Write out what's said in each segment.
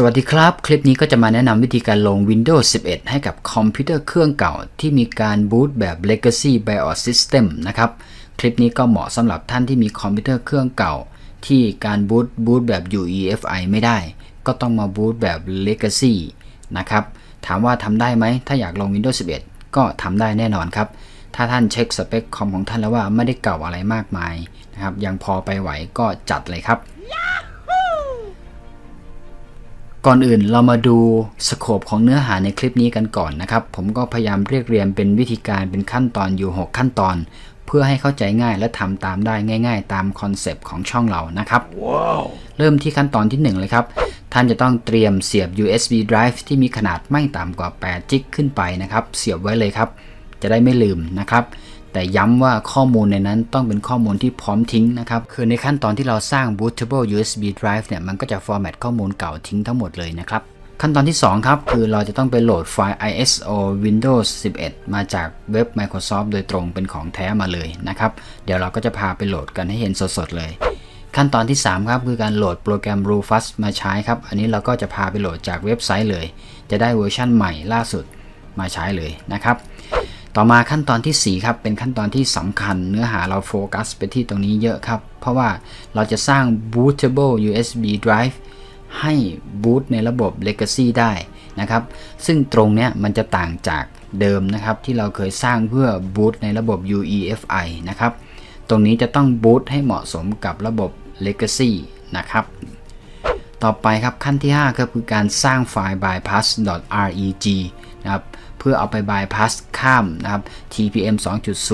สวัสดีครับ คลิปนี้ก็จะมาแนะนำวิธีการลง Windows 11 ให้กับคอมพิวเตอร์เครื่องเก่าที่มีการบูตแบบ Legacy BIOS System นะครับ คลิปนี้ก็เหมาะสำหรับท่านที่มีคอมพิวเตอร์เครื่องเก่า ที่การบูตบูตแบบ UEFI ไม่ได้ ก็ต้องมาบูตแบบ Legacy นะครับ ถามว่าทำได้ไหม ถ้าอยากลง Windows 11 ก็ทำได้แน่นอนครับ ถ้าท่านเช็คสเปคคอมของท่านแล้วว่าไม่ได้เก่าอะไรมากมายนะครับ ยังพอไปไหวก็จัดเลยครับ ก่อนอื่นเรามาดูสโคปของเนื้อหาในคลิปนี้กันก่อนนะครับ ผมก็พยายามเรียกเรียงเป็นวิธีการเป็นขั้นตอนอยู่ 6 ขั้นตอน เพื่อให้เข้าใจง่ายและทำตามได้ง่าย ๆ ตามคอนเซปต์ของช่องเรานะครับเริ่มที่ขั้นตอนที่ 1 เลยครับ ท่านจะต้องเตรียมเสียบ USB drive ที่มีขนาดไม่ต่ำกว่า 8 จิกขึ้นไปนะครับ เสียบไว้เลยครับ จะได้ไม่ลืมนะครับ แต่ย้ำว่าข้อมูลในนั้นต้องเป็นข้อมูลที่พร้อมทิ้งนะครับ คือในขั้นตอนที่เราสร้าง bootable USB drive เนี่ย มันก็จะ format ข้อมูลเก่าทิ้งทั้งหมดเลยนะครับ ขั้นตอนที่ 2 ครับ คือเราจะต้องไปโหลดไฟล์ ISO Windows 11 มาจากเว็บ Microsoft โดยตรงเป็นของแท้มาเลยนะครับ เดี๋ยวเราก็จะพาไปโหลดกันให้เห็นสดๆเลย ขั้นตอนที่ 3 ครับ คือการโหลดโปรแกรม Rufus มาใช้ครับ อันนี้เราก็จะพาไปโหลดจากเว็บไซต์เลย จะได้เวอร์ชั่นใหม่ล่าสุดมาใช้เลยนะครับ ต่อมาขั้นตอนที่ 4 ครับ เป็นขั้นตอนที่สำคัญเนื้อหาเราโฟกัสไปที่ตรงนี้เยอะครับ เพราะว่าเราจะสร้าง bootable USB drive ให้บูตในระบบ Legacy ได้นะครับ ซึ่งตรงเนี้ยมันจะต่างจากเดิมนะครับ ที่เราเคยสร้างเพื่อบูตในระบบ UEFI นะครับ ตรงนี้จะต้องบูตให้เหมาะสมกับระบบ Legacy นะครับ ต่อไปครับขั้นที่ 5 ก็คือการสร้างไฟล์ bypass.reg นะครับ เพื่อเอาไป bypass ข้ามนะครับ TPM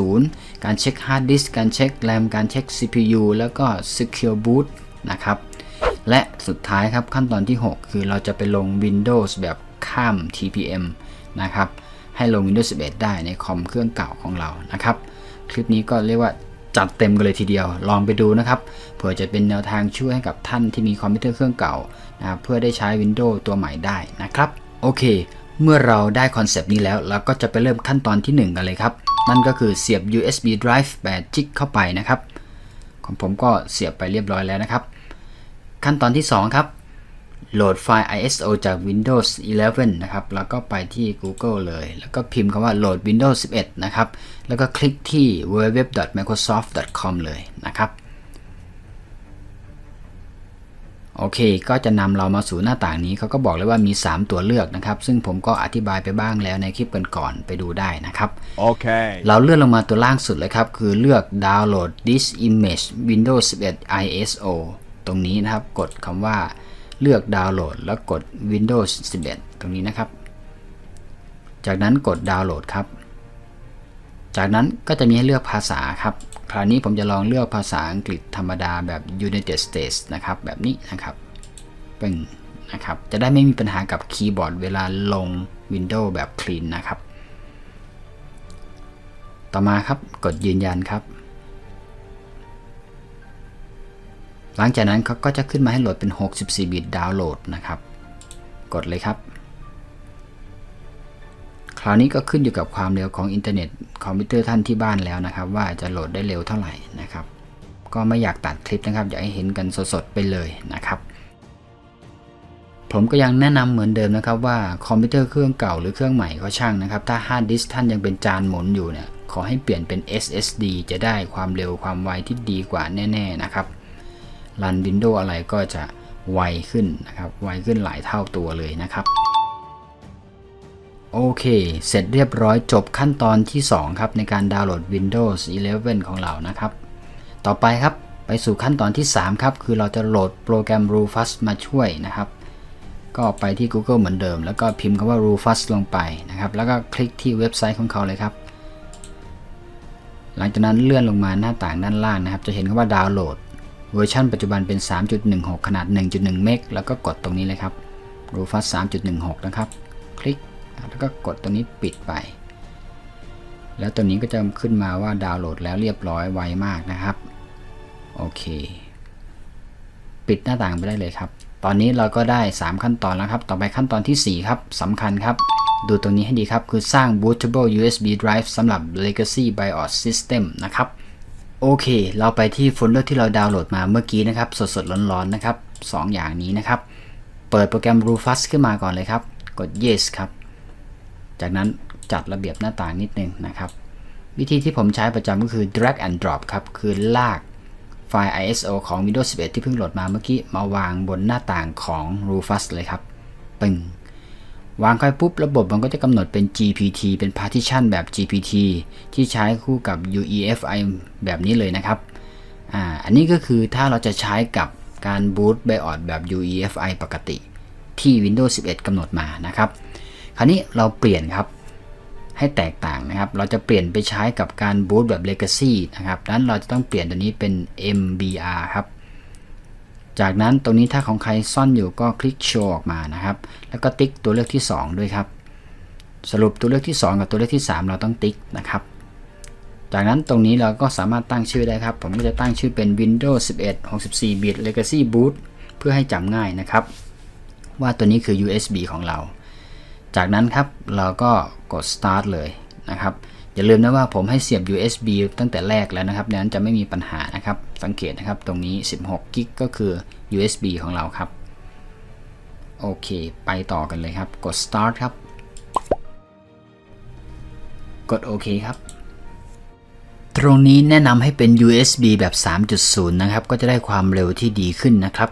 2.0 การเช็ค hard disk การเช็ค RAM การเช็ค CPU แล้วก็ secure boot นะครับ และสุดท้ายครับขั้นตอนที่ 6 คือเราจะไปลง Windows แบบข้าม TPM นะครับ ให้ลง Windows 11 ได้ในคอมเครื่องเก่าของเรานะครับ คลิปนี้ก็เรียกว่าจัดเต็มกันเลยทีเดียว ลองไปดูนะครับ เผื่อจะเป็นแนวทางช่วยให้กับท่านที่มีคอมพิวเตอร์เครื่องเก่านะครับเพื่อได้ใช้ Windows ตัวใหม่ได้นะครับ โอเค เมื่อเราได้คอนเซปต์นี้แล้ว เราก็จะไปเริ่มขั้นตอนที่ 1 กันเลยครับ นั่นก็คือเสียบ USB drive 8จิกเข้าไปนะครับ ของผมก็เสียบไปเรียบร้อยแล้วนะครับ ขั้นตอนที่ 2 ครับ โหลดไฟล์ ISO จาก Windows 11 นะครับ แล้วก็ไปที่ Google เลย แล้วก็พิมพ์คำว่า load Windows 11 นะครับ แล้วก็คลิกที่ www.microsoft.com เลยนะครับ โอเค ก็จะนำเรามาสู่หน้าต่างนี้เขาก็บอกเลยว่ามี 3 ตัวเลือกนะครับ ซึ่งผมก็อธิบายไปบ้างแล้วในคลิปก่อนๆไปดูได้นะครับ Okay. เราเลื่อนลงมาตัวล่างสุดเลยครับ คือเลือก download this image Windows 11 ISO ตรงนี้นะครับ กดคำว่าเลือกดาวน์โหลด แล้วกด Windows 11 ตรงนี้นะครับ จากนั้นกดดาวน์โหลดครับ จากนั้นก็จะมีให้เลือกภาษาครับค ราวนี้ผมจะลองเลือกภาษาอังกฤษธรรมดาแบบ United States นะครับ แบบนี้นะครับปึ้งนะครับ จะได้ไม่มีปัญหากับคีย์บอร์ดเวลาลง Windows แบบ clean นะครับ ต่อมาครับ กดยืนยันครับ หลังจากนั้นเขาก็จะขึ้นมาให้โหลดเป็น 64 บิตดาวน์โหลดนะครับ กดเลยครับ ราวนี้ก็ขึ้นอยู่กับความเร็วของอินเทอร์เน็ตคอมพิวเตอร์ท่านที่บ้านแล้วนะครับ ว่าจะโหลดได้เร็วเท่าไหร่นะครับ ก็ไม่อยากตัดคลิปนะครับอยากให้เห็นกันสดๆไปเลยนะครับ ผมก็ยังแนะนำเหมือนเดิมนะครับว่าคอมพิวเตอร์เครื่องเก่าหรือเครื่องใหม่ก็ช่างนะครับ ถ้าฮาร์ดดิสท่านยังเป็นจานหมุนอยู่เนี่ยขอให้เปลี่ยนเป็น SSD จะได้ความเร็วความไวที่ดีกว่าแน่ๆนะครับรัน Windows อะไรก็จะไวขึ้นนะครับ ไวขึ้นหลายเท่าตัวเลยนะครับ โอเค เสร็จเรียบร้อยจบขั้นตอนที่ 2 ครับ ในการดาวน์โหลด Windows 11 ของเรานะครับ ต่อไปครับไปสู่ขั้นตอนที่ 3 ครับ คือเราจะโหลดโปรแกรม Rufus มาช่วยนะครับ ก็ไปที่ Google เหมือนเดิม แล้วก็พิมพ์คำว่า Rufus ลงไปนะครับ แล้วก็คลิกที่เว็บไซต์ของเขาเลยครับ หลังจากนั้นเลื่อนลงมาหน้าต่างด้านล่างนะครับ จะเห็นคำว่าดาวน์โหลด เวอร์ชันปัจจุบันเป็น 3.16 ขนาด 1.1 เมกแล้วก็กดตรงนี้เลยครับ Rufus 3.16 นะครับ คลิก แล้วก็กดตรงนี้ปิดไป แล้วตัวนี้ก็จะขึ้นมาว่าดาวน์โหลดแล้วเรียบร้อยไวมากนะครับ โอเค ปิดหน้าต่างไปได้เลยครับ ตอนนี้เราก็ได้ 3 ขั้นตอนแล้วครับ ต่อไปขั้นตอนทีสี่ 4 ครับสำคัญครับดูตรงนี้ให้ดีครับ คือสร้าง bootable USB drive สำหรับ legacy BIOS system นะครับ โอเค เราไปที่โฟลเดอร์ที่เราดาวน์โหลดมาเมื่อกี้นะครับ สดๆ ร้อนๆ นะครับ 2 อย่างนี้นะครับ เปิดโปรแกรม Rufus ขึ้นมาก่อนเลยครับ กด yes ครับ จากนั้นจัดระเบียบหน้าต่างนิดนึงนะครับ วิธีที่ผมใช้ประจำก็คือ drag and drop ครับ คือลากไฟล์ ISO ของ Windows 11 ที่เพิ่งโหลดมาเมื่อกี้ มาวางบนหน้าต่างของ Rufus เลยครับ ปึ้งวางไปปุ๊บ ระบบมันก็จะกำหนดเป็น GPT เป็น partition แบบ GPT ที่ใช้คู่กับ UEFI แบบนี้เลยนะครับอ่าอันนี้ก็คือถ้าเราจะใช้กับการ boot BIOS แบบ UEFI ปกติ ที่ Windows 11กำหนดมานะครับ คราวนี้เราเปลี่ยนครับให้แตกต่างนะครับ เราจะเปลี่ยนไปใช้กับการ boot แบบ legacy นะครับดังนั้นเราจะต้องเปลี่ยนตัวนี้เป็น MBR ครับ จากนั้นตรงนี้ถ้าของใครซ่อนอยู่ก็คลิกโชว์ออกมานะครับ แล้วก็ติ๊กตัวเลือกที่ 2 ด้วยครับ สรุปตัวเลือกที่ 2 กับตัวเลือกที่ 3 เราต้องติ๊กนะครับ จากนั้นตรงนี้เราก็สามารถตั้งชื่อได้ครับ ผมก็จะตั้งชื่อเป็น Windows 11 64 bit Legacy Boot เพื่อให้จำง่ายนะครับ ว่าตัวนี้คือ USB ของเรา จากนั้นครับเราก็กด start เลยนะครับ อย่าลืมนะว่าผมให้เสียบ USB ตั้งแต่แรกแล้วนะครับดังนั้นจะไม่มีปัญหานะครับ สังเกตนะครับตรงนี้ 16กิกก็คือ USB ของเราครับ โอเค ไปต่อกันเลยครับ กด start ครับ กดโอเคครับตรงนี้แนะนำให้เป็น USB แบบ 3.0 นะครับ ก็จะได้ความเร็วที่ดีขึ้นนะครับ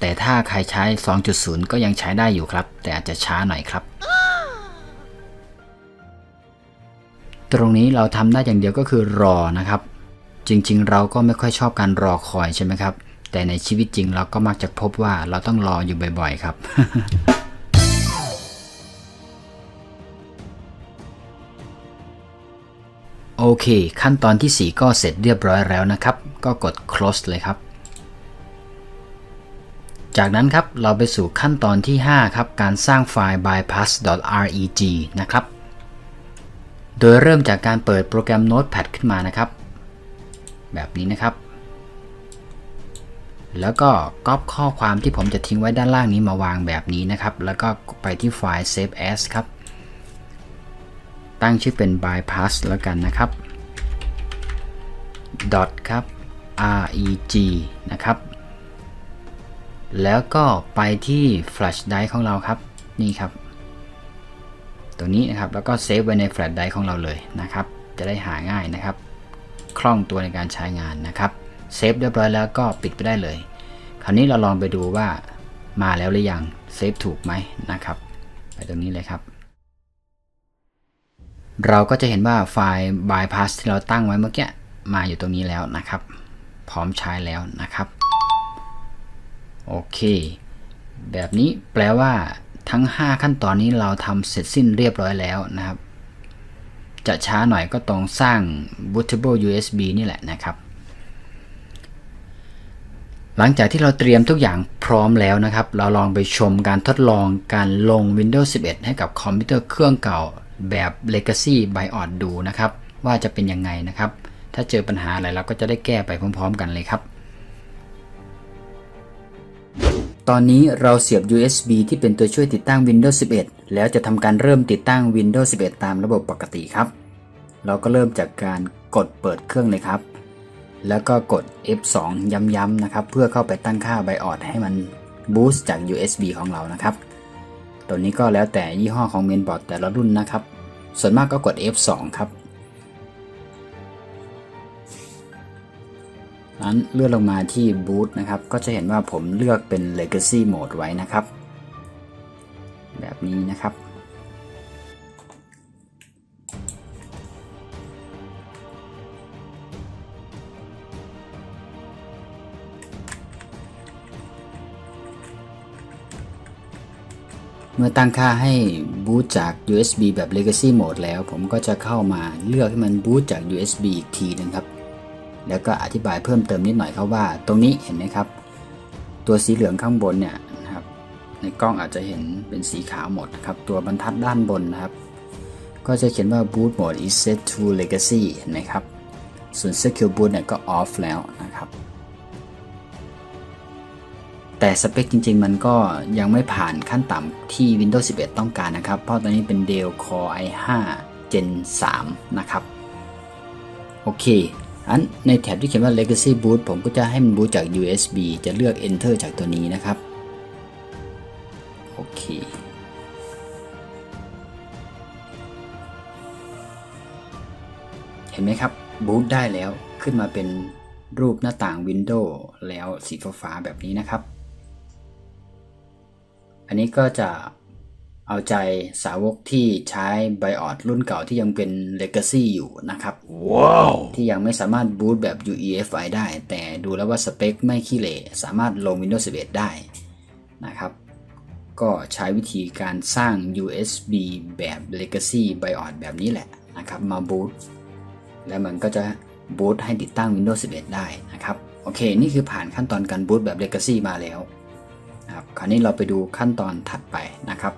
แต่ถ้าใครใช้ 2.0 ก็ยังใช้ได้อยู่ครับ แต่อาจจะช้าหน่อยครับ ตรงนี้เราทำได้อย่างเดียวก็คือรอนะครับ จริงๆ เราก็ไม่ค่อยชอบการรอคอยใช่ไหมครับ แต่ในชีวิตจริงเราก็มักจะพบว่าเราต้องรออยู่บ่อย ๆ ครับโอเค ขั้นตอนที่ 4 ก็เสร็จเรียบร้อยแล้วนะครับ ก็กด close เลยครับ จากนั้นครับเราไปสู่ขั้นตอนที่ 5 ครับ การสร้างไฟล์ bypass.reg นะครับ โดยเริ่มจากการเปิดโปรแกรม Notepad ขึ้นมานะครับ แบบนี้นะครับ แล้วก็ก๊อปข้อความที่ผมจะทิ้งไว้ด้านล่างนี้มาวางแบบนี้นะครับ แล้วก็ไปที่ไฟล์ save as ครับ ตั้งชื่อเป็น bypass แล้วกันนะครับ dot ครับ reg นะครับ แล้วก็ไปที่ flash drive ของเราครับ นี่ครับ ตรงนี้นะครับแล้วก็เซฟไว้ใน flash drive ของเราเลยนะครับ จะได้หาง่ายนะครับ คล่องตัวในการใช้งานนะครับ เซฟเรียบร้อยแล้วก็ปิดไปได้เลย คราวนี้เราลองไปดูว่ามาแล้วหรือยังเซฟถูกไหมนะครับ ไปตรงนี้เลยครับ เราก็จะเห็นว่าไฟล์ bypass ที่เราตั้งไว้เมื่อกี้มาอยู่ตรงนี้แล้วนะครับ พร้อมใช้แล้วนะครับ โอเค แบบนี้แปลว่าทั้ง 5 ขั้นตอนนี้เราทำเสร็จสิ้นเรียบร้อยแล้วนะครับ จะช้าหน่อยก็ต้องสร้าง bootable USB นี่แหละนะครับ หลังจากที่เราเตรียมทุกอย่างพร้อมแล้วนะครับ เราลองไปชมการทดลองการลง Windows 11 ให้กับคอมพิวเตอร์เครื่องเก่าแบบ Legacy BIOS ดูนะครับ ว่าจะเป็นยังไงนะครับ ถ้าเจอปัญหาอะไรเราก็จะได้แก้ไปพร้อม ๆ กันเลยครับ ตอนนี้เราเสียบ USB ที่เป็นตัวช่วยติดตั้ง Windows 11 แล้วจะทำการเริ่มติดตั้ง Windows 11 ตามระบบปกติครับ เราก็เริ่มจากการกดเปิดเครื่องเลยครับ แล้วก็กด F2 ย้ำๆนะครับ เพื่อเข้าไปตั้งค่า BIOS ให้มัน boost จาก USB ของเรานะครับ ตัวนี้ก็แล้วแต่ยี่ห้อของเมนบอร์ดแต่ละรุ่นนะครับ ส่วนมากก็กด F2 ครับ นั้นเลื่อนลงมาที่ boot นะครับ ก็จะเห็นว่าผมเลือกเป็น legacy mode ไว้นะครับ แบบนี้นะครับ เมื่อตั้งค่าให้บูตจาก USB แบบ Legacy Mode แล้ว ผมก็จะเข้ามาเลือกให้มันบูตจาก USB อีกทีหนึงครับ แล้วก็อธิบายเพิ่มเติมนิดหน่อยครับว่า ตรงนี้เห็นไหมครับ ตัวสีเหลืองข้างบนเนี่ยนะครับ ในกล้องอาจจะเห็นเป็นสีขาวหมดนะครับ ตัวบรรทัดด้านบนนะครับ ก็จะเขียนว่า boot mode is set to legacy เห็นไหมครับ ส่วน secure boot เนี่ยก็ off แล้วนะครับแต่สเปคจริง ๆ มันก็ยังไม่ผ่านขั้นต่ำที่ Windows 11 ต้องการนะครับ เพราะตอนนี้เป็น Dell Core i5 Gen 3 นะครับ โอเค อันในแถบที่เขียนว่า Legacy Boot ผมก็จะให้มันบูตจาก USB จะเลือก Enter จากตัวนี้นะครับ โอเคเห็นไหมครับบูตได้แล้วขึ้นมาเป็นรูปหน้าต่างวินโดว์แล้วสีฟ้าแบบนี้นะครับ อันนี้ก็จะ เอาใจสาวกที่ใช้ไบออดรุ่นเก่าที่ยังเป็น Legacy อยู่นะครับที่ยังไม่สามารถบูตแบบ UEFI ได้ แต่ดูแล้วว่าสเปคไม่ขี้เหร่สามารถลง Windows 11 ได้นะครับ ก็ใช้วิธีการสร้าง USB แบบ Legacy BIOS แบบนี้แหละนะครับมาบูตแล้วมันก็จะบูตให้ติดตั้ง Windows 11 ได้นะครับ โอเค นี่คือผ่านขั้นตอนการบูตแบบ Legacy มาแล้วนะครับคราวนี้เราไปดูขั้นตอนถัดไปนะครับ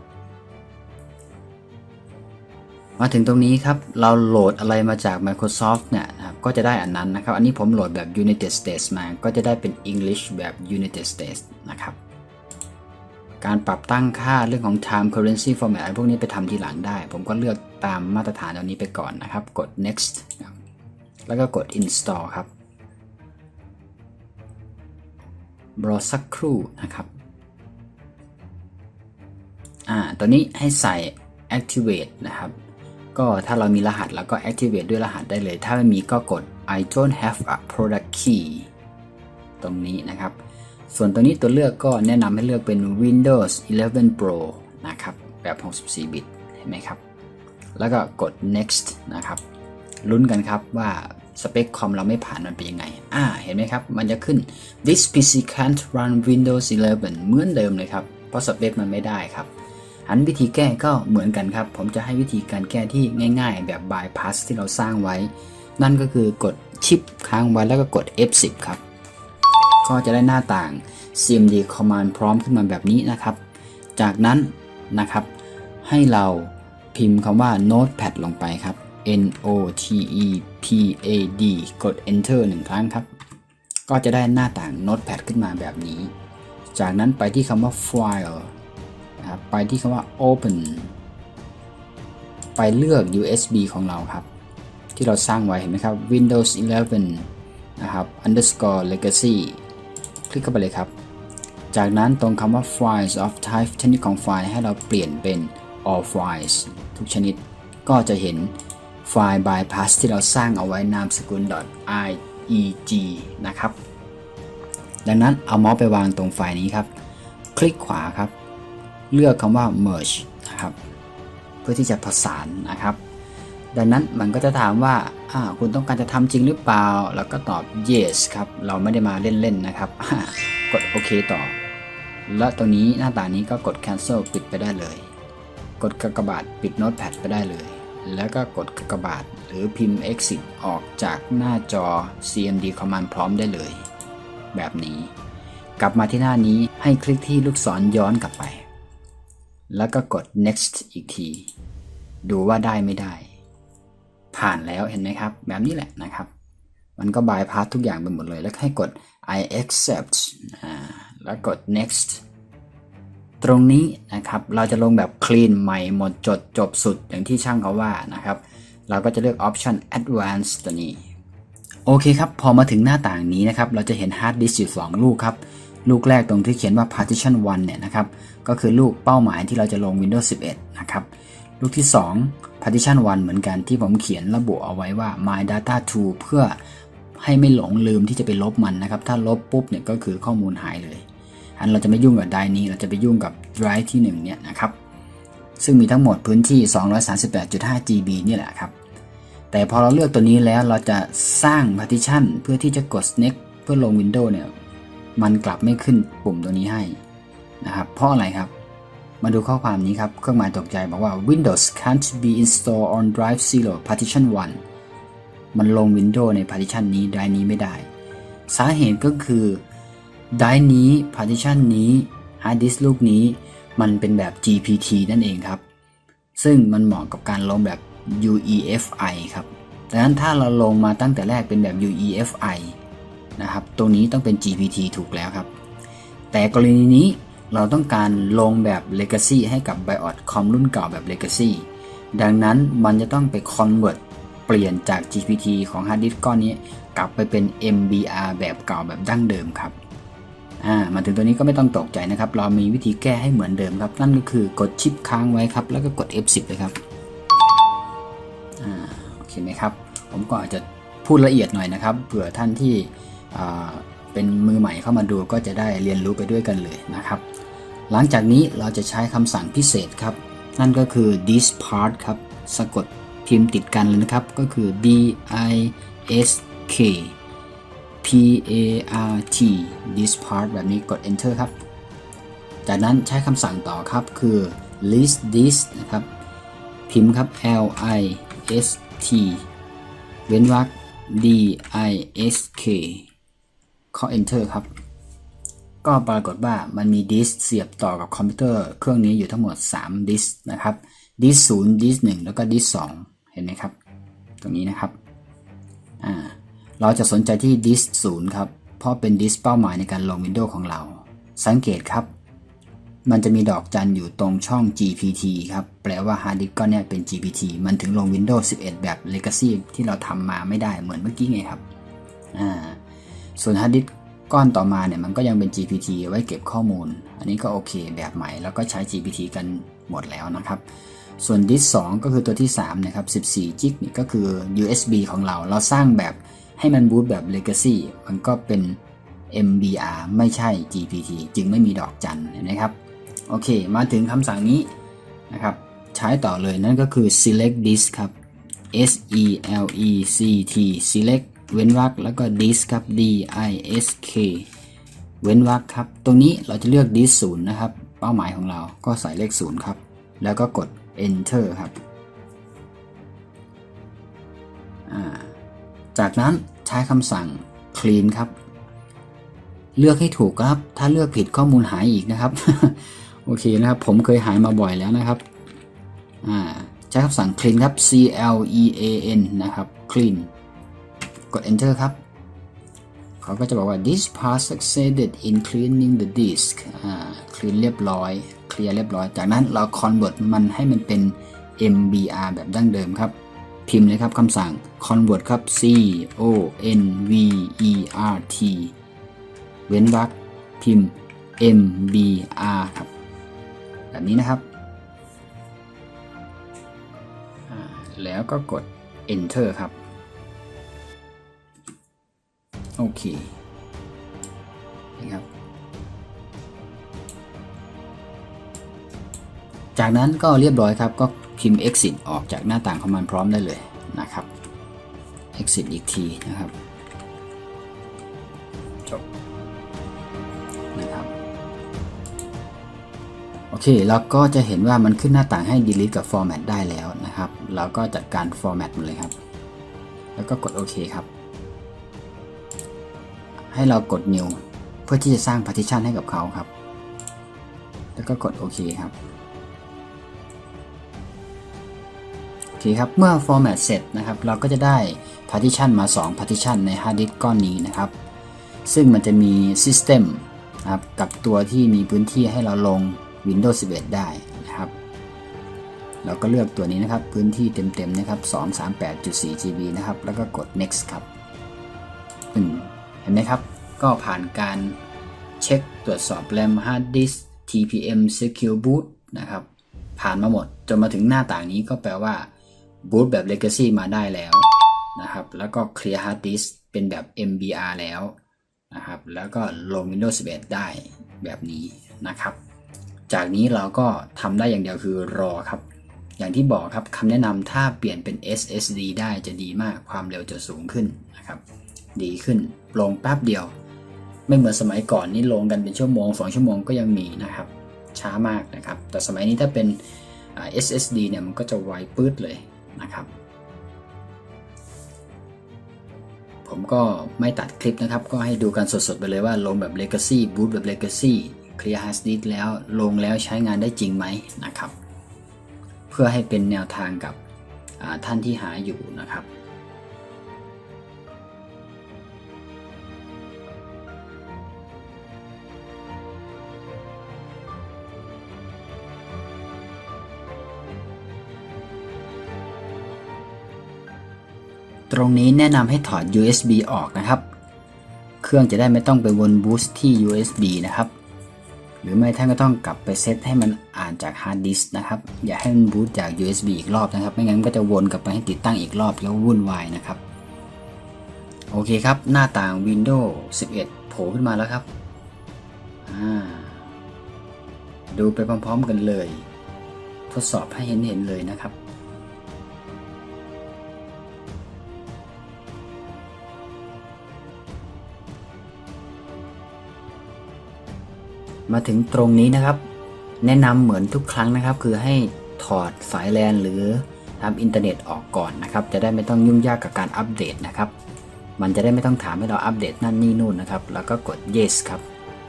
มาถึงตรงนี้ครับ เราโหลดอะไรมาจาก Microsoft เนี่ยนะครับก็จะได้อันนั้นนะครับ อันนี้ผมโหลดแบบ United States มา ก็จะได้เป็น English แบบ United States นะครับ การปรับตั้งค่าเรื่องของ time currency format อะไรพวกนี้ไปทำทีหลังได้ ผมก็เลือกตามมาตรฐานเหล่านี้ไปก่อนนะครับ กด next แล้วก็กด install ครับ รอสักครู่นะครับ อ่า ตัวนี้ให้ใส่ activate นะครับ ก็ถ้าเรามีรหัสแล้วก็ activate ด้วยรหัสได้เลย ถ้าไม่มีก็กด I don't have a product key ตรงนี้นะครับ ส่วนตัวนี้ตัวเลือกก็แนะนำให้เลือกเป็น Windows 11 Pro นะครับ แบบ 64 บิต เห็นไหมครับ แล้วก็กด next นะครับ ลุ้นกันครับว่าสเปคคอมเราไม่ผ่านมันเป็นยังไง อ่า เห็นไหมครับ มันจะขึ้น this PC can't run Windows 11 เหมือนเดิมเลยครับ เพราะสเปคมันไม่ได้ครับ อันวิธีแก้ก็เหมือนกันครับ ผมจะให้วิธีการแก้ที่ง่าย ๆ แบบ bypass ที่เราสร้างไว้ นั่นก็คือกดชิปค้างไว้แล้วก็กด F10 ครับ ก็จะได้หน้าต่าง cmd command พร้อมขึ้นมาแบบนี้นะครับ จากนั้นนะครับ ให้เราพิมพ์คำว่า notepad ลงไปครับ n o t e p a d กด enter หนึ่งครั้งครับ ก็จะได้หน้าต่าง notepad ขึ้นมาแบบนี้ จากนั้นไปที่คำว่า file นะครับไปที่คำว่า open ไปเลือก USB ของเราครับ ที่เราสร้างไว้เห็นไหมครับ Windows 11 นะครับ underscore legacy คลิกเข้าไปเลยครับ จากนั้นตรงคำว่า files of type ชนิดของไฟล์ให้เราเปลี่ยนเป็น all files ทุกชนิดก็จะเห็นไฟล์ bypass ที่เราสร้างเอาไว้นามสกุล .ieg นะครับ ดังนั้นเอาเมาส์ไปวางตรงไฟล์นี้ครับ คลิกขวาครับ เลือกคำว่า merge นะครับ เพื่อที่จะผสานนะครับ ดังนั้นมันก็จะถามว่าคุณต้องการจะทำจริงหรือเปล่า แล้วก็ตอบ yes ครับ เราไม่ได้มาเล่นๆนะครับกดโอเคต่อ แล้วตรงนี้หน้าต่างนี้ก็กด cancel ปิดไปได้เลย กดกากบาทปิด notepad ไปได้เลย แล้วก็กดกากบาทหรือพิมพ์ exit ออกจากหน้าจอ cmd command พร้อมได้เลย แบบนี้ กลับมาที่หน้านี้ให้คลิกที่ลูกศรย้อนกลับไป แล้วก็กด next อีกที ดูว่าได้ไม่ได้ ผ่านแล้วเห็นไหมครับ แบบนี้แหละนะครับ มันก็บายพาสทุกอย่างไปหมดเลย แล้วให้กด I accept แล้วกด next ตรงนี้นะครับเราจะลงแบบ clean ใหม่หมดจดจบสุดอย่างที่ช่างเขาว่านะครับ เราก็จะเลือก option advanced ตัวนี้ โอเคครับ พอมาถึงหน้าต่างนี้นะครับ เราจะเห็น hard disk อยู่2ลูกครับ ลูกแรกตรงที่เขียนว่า partition 1เนี่ยนะครับ ก็คือลูกเป้าหมายที่เราจะลง Windows 11 นะครับ ลูกที่ 2 partition 1 เหมือนกันที่ผมเขียนระบุเอาไว้ว่า my data to เพื่อให้ไม่หลงลืมที่จะไปลบมันนะครับ ถ้าลบปุ๊บเนี่ยก็คือข้อมูลหายเลย อันเราจะไม่ยุ่งกับไดนี้ เราจะไปยุ่งกับ drive ที่1เนี่ยนะครับ ซึ่งมีทั้งหมดพื้นที่ 238.5 GB นี่แหละครับ แต่พอเราเลือกตัวนี้แล้วเราจะสร้าง partition เพื่อที่จะกด next เพื่อลง Windows เนี่ย มันกลับไม่ขึ้นปุ่มตัวนี้ให้นะครับเพราะอะไรครับ มาดูข้อความนี้ครับเครื่องหมายตกใจบอกว่า Windows can't be installed on drive 0 partition 1 มันลง Windows ใน partition นี้ drive นี้ไม่ได้ สาเหตุก็คือ drive นี้ partition นี้ hard disk ลูกนี้มันเป็นแบบ GPT นั่นเองครับ ซึ่งมันเหมาะกับการลงแบบ UEFI ครับดังนั้นถ้าเราลงมาตั้งแต่แรกเป็นแบบ UEFI นะครับ ตรงนี้ต้องเป็น GPT ถูกแล้วครับ แต่กรณีนี้เราต้องการลงแบบ Legacy ให้กับ BIOS คอมรุ่นเก่าแบบ Legacy ดังนั้นมันจะต้องไป convert เปลี่ยนจาก GPT ของ hard disk ก้อนนี้ กลับไปเป็น MBR แบบเก่าแบบดั้งเดิมครับอ่ามาถึงตัวนี้ก็ไม่ต้องตกใจนะครับ เรามีวิธีแก้ให้เหมือนเดิมครับ นั่นก็คือกดชิปค้างไว้ครับ แล้วก็กด F10 เลยครับอ่าโอเคไหมครับ ผมก็อาจจะพูดละเอียดหน่อยนะครับ เผื่อท่านที่ เป็นมือใหม่เข้ามาดูก็จะได้เรียนรู้ไปด้วยกันเลยนะครับ หลังจากนี้เราจะใช้คำสั่งพิเศษครับ นั่นก็คือ this part ครับ สะกดพิมพ์ติดกันเลยนะครับ ก็คือ d i s k p a r t this part แบบนี้กด enter ครับ จากนั้นใช้คำสั่งต่อครับคือ list this นะครับ พิมพ์ครับ l i s t เว้นวรรค d i s k ข้อ enter ครับ ก็ปรากฏว่ามันมีดิสเสียบต่อกับคอมพิวเตอร์เครื่องนี้อยู่ทั้งหมด3ดิสนะครับดิส0ดิส1แล้วก็ดิส2เห็นไหมครับ ตรงนี้นะครับอ่าเราจะสนใจที่ดิส0ครับ เพราะเป็นดิสเป้าหมายในการลง Windows ของเรา สังเกตครับ มันจะมีดอกจันอยู่ตรงช่อง GPT ครับ แปลว่าฮาร์ดดิสก์ก้อนเนี้ยเป็น GPT มันถึงลง Windows 11 แบบ Legacy ที่เราทำมาไม่ได้เหมือนเมื่อกี้ไงครับอ่า ส่วนฮาร์ดดิสก้อนต่อมาเนี่ยมันก็ยังเป็น GPT ไว้เก็บข้อมูล อันนี้ก็โอเคแบบใหม่แล้วก็ใช้ GPT กันหมดแล้วนะครับ ส่วนดิส2ก็คือตัวที่3นะครับ14จิกนี่ก็คือ USB ของเรา เราสร้างแบบให้มันบูตแบบ Legacy มันก็เป็น MBR ไม่ใช่ GPT จึงไม่มีดอกจันเห็นไหมครับ โอเค มาถึงคำสั่งนี้นะครับ ใช้ต่อเลยนั่นก็คือ select disk ครับ S E L E C T select เว้นวรรคแล้วก็ disk ครับ D I S K เว้นวรรคครับ ตรงนี้เราจะเลือก disk 0นะครับ เป้าหมายของเราก็ใส่เลข 0 ครับ แล้วก็กด enter ครับจากนั้นใช้คำสั่ง clean ครับ เลือกให้ถูกครับ ถ้าเลือกผิดข้อมูลหายอีกนะครับ โอเคนะครับ ผมเคยหายมาบ่อยแล้วนะครับใช้คำสั่ง clean ครับ C L E A N นะครับ clean กด enter ครับ เขาก็จะบอกว่า this part succeeded in cleaning the disk อ่า clean เรียบร้อย เคลียร์เรียบร้อย จากนั้นเรา convert มันให้มันเป็น MBR แบบดั้งเดิมครับ พิมพ์เลยครับคำสั่ง convert ครับ C O N V E R T เว้นวรรคพิมพ์ MBR ครับ แบบนี้นะครับ แล้วก็กด enter ครับ โอเคนะครับ จากนั้นก็เรียบร้อยครับ ก็พิมพ์ exit ออกจากหน้าต่างของมันพร้อมได้เลยนะครับ exit อีกทีนะครับจบนะครับโอเคเราก็จะเห็นว่ามันขึ้นหน้าต่างให้ delete กับ format ได้แล้วนะครับ เราก็จัดการ format มันเลยครับ แล้วก็กดโอเคครับ ให้เรากด new เพื่อที่จะสร้าง partition ให้กับเขาครับ แล้วก็กดโอเคครับโอเคครับ เมื่อ format เสร็จนะครับ เราก็จะได้ partition มา 2 partition ใน hard disk ก้อนนี้นะครับ ซึ่งมันจะมี system นะครับกับตัวที่มีพื้นที่ให้เราลง Windows 11 ได้นะครับ เราก็เลือกตัวนี้นะครับ พื้นที่เต็มๆนะครับ 238.4 GB นะครับ แล้วก็กด next ครับอืม ห็นไหมครับ ก็ผ่านการเช็คตรวจสอบ RAM hard disk TPM secure boot นะครับ ผ่านมาหมด จนมาถึงหน้าต่างนี้ก็แปลว่า boot แบบ legacy มาได้แล้วนะครับ แล้วก็ clear hard disk เป็นแบบ MBR แล้วนะครับ แล้วก็ลง Windows 11 ได้แบบนี้นะครับ จากนี้เราก็ทำได้อย่างเดียวคือรอครับ อย่างที่บอกครับคำแนะนำถ้าเปลี่ยนเป็น SSD ได้จะดีมากความเร็วจะสูงขึ้นนะครับ ดีขึ้น ลงแป๊บเดียว ไม่เหมือนสมัยก่อนนี่ลงกันเป็นชั่วโมงสองชั่วโมงก็ยังมีนะครับ ช้ามากนะครับ แต่สมัยนี้ถ้าเป็น SSD เนี่ยมันก็จะไวปื๊ดเลยนะครับ ผมก็ไม่ตัดคลิปนะครับ ก็ให้ดูกันสดๆไปเลยว่าลงแบบ Legacy Boot แบบ Legacy Clear Hard Disk แล้วลงแล้วใช้งานได้จริงไหมนะครับ เพื่อให้เป็นแนวทางกับท่านที่หาอยู่นะครับ รงนี้แนะนำให้ถอด USB ออกนะครับ เครื่องจะได้ไม่ต้องไปวนบูสต์ที่ USB นะครับ หรือไม่ท่านก็ต้องกลับไปเซตให้มันอ่านจากฮาร์ดดิสก์นะครับ อย่าให้มันบูตจาก USB อีกรอบนะครับ ไม่งั้นก็จะวนกลับไปให้ติดตั้งอีกรอบแล้ววุ่นวายนะครับ โอเคครับ หน้าต่าง Windows 11 โผล่ขึ้นมาแล้วครับ ดูไปพร้อมๆกันเลย ทดสอบให้เห็นๆเลยนะครับ มาถึงตรงนี้นะครับ แนะนำเหมือนทุกครั้งนะครับ คือให้ถอดสายแลนหรือทำอินเทอร์เน็ตออกก่อนนะครับ จะได้ไม่ต้องยุ่งยากกับการอัปเดตนะครับ มันจะได้ไม่ต้องถามให้เราอัปเดตนั่นนี่นู่นนะครับ แล้วก็กด yes ครับ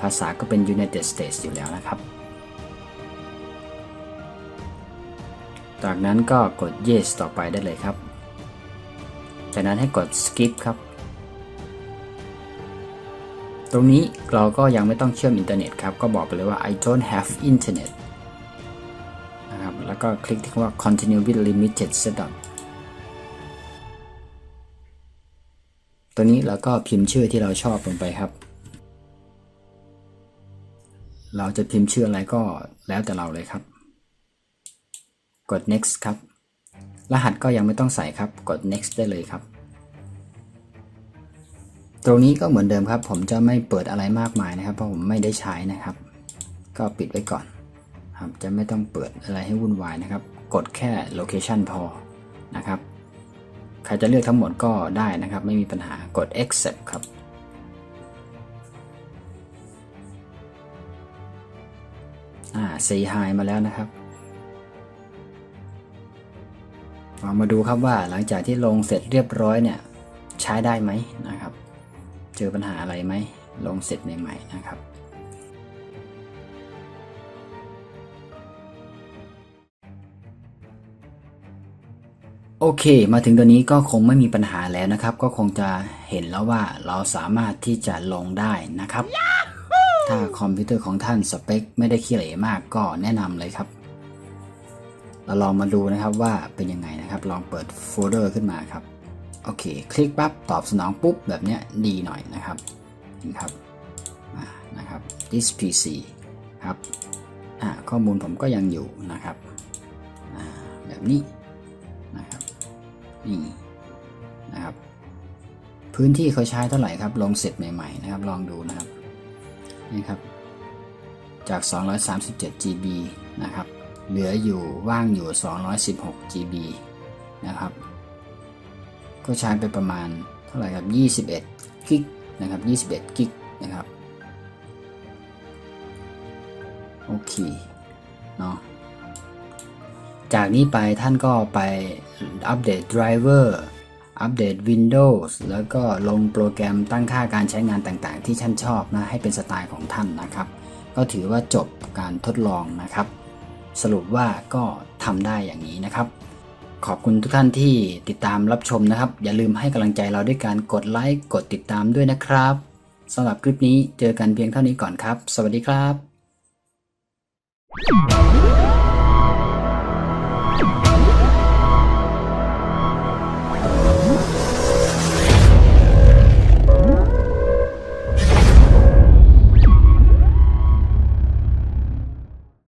ภาษาก็เป็น United States อยู่แล้วนะครับ จากนั้นก็กด yes ต่อไปได้เลยครับ จากนั้นให้กด skip ครับ ตรงนี้เราก็ยังไม่ต้องเชื่อมอินเทอร์เน็ตครับ ก็บอกไปเลยว่า I don't have internet นะครับ แล้วก็คลิกที่ว่า continue with limited setup ตัวนี้เราก็พิมพ์ชื่อที่เราชอบลงไปครับ เราจะพิมพ์ชื่ออะไรก็แล้วแต่เราเลยครับ กด next ครับ รหัสก็ยังไม่ต้องใส่ครับ กด next ได้เลยครับ ตรงนี้ก็เหมือนเดิมครับ ผมจะไม่เปิดอะไรมากมายนะครับ เพราะผมไม่ได้ใช้นะครับ ก็ปิดไว้ก่อนครับจะไม่ต้องเปิดอะไรให้วุ่นวายนะครับ กดแค่ location พอนะครับใครจะเลือกทั้งหมดก็ได้นะครับ ไม่มีปัญหากด accept ครับอ่า say hi มาแล้วนะครับเรามาดูครับว่าหลังจากที่ลงเสร็จเรียบร้อยเนี่ย ใช้ได้ไหมนะ เจอปัญหาอะไรไหมลงเสร็จใหม่ๆนะครับ โอเค มาถึงตัวนี้ก็คงไม่มีปัญหาแล้วนะครับ ก็คงจะเห็นแล้วว่าเราสามารถที่จะลงได้นะครับ ถ้าคอมพิวเตอร์ของท่านสเปคไม่ได้ขี้เหร่มากก็แนะนำเลยครับเราลองมาดูนะครับว่าเป็นยังไงนะครับ ลองเปิดโฟลเดอร์ขึ้นมาครับ โอเค คลิกปั๊บตอบสนองปุ๊บแบบเนี้ยดีหน่อยนะครับนี่ครับนะครับ this PC ครับอ่าข้อมูลผมก็ยังอยู่นะครับอ่าแบบนี้นะครับนี่นะครับ พื้นที่เขาใช้เท่าไหร่ครับลงเสร็จใหม่ๆนะครับ ลองดูนะครับนี่ครับจาก 237 GB นะครับ เหลืออยู่ว่างอยู่ 216 GB นะครับ ก็ใช้ไปประมาณเท่าไหร่ครับ 21 กิกนะครับ 21 กิกนะครับ โอเค เนาะ จากนี้ไปท่านก็ไปอัปเดตไดรเวอร์อัปเดต Windows แล้วก็ลงโปรแกรมตั้งค่าการใช้งานต่างๆ ที่ท่านชอบนะ ให้เป็นสไตล์ของท่านนะครับ ก็ถือว่าจบการทดลองนะครับ สรุปว่าก็ทำได้อย่างนี้นะครับ ขอบคุณทุกท่านที่ติดตามรับชมนะครับ อย่าลืมให้กำลังใจเราด้วยการกดไลค์กดติดตามด้วยนะครับสำหรับคลิปนี้เจอกันเพียงเท่านี้ก่อนครับ สวัสดีครับ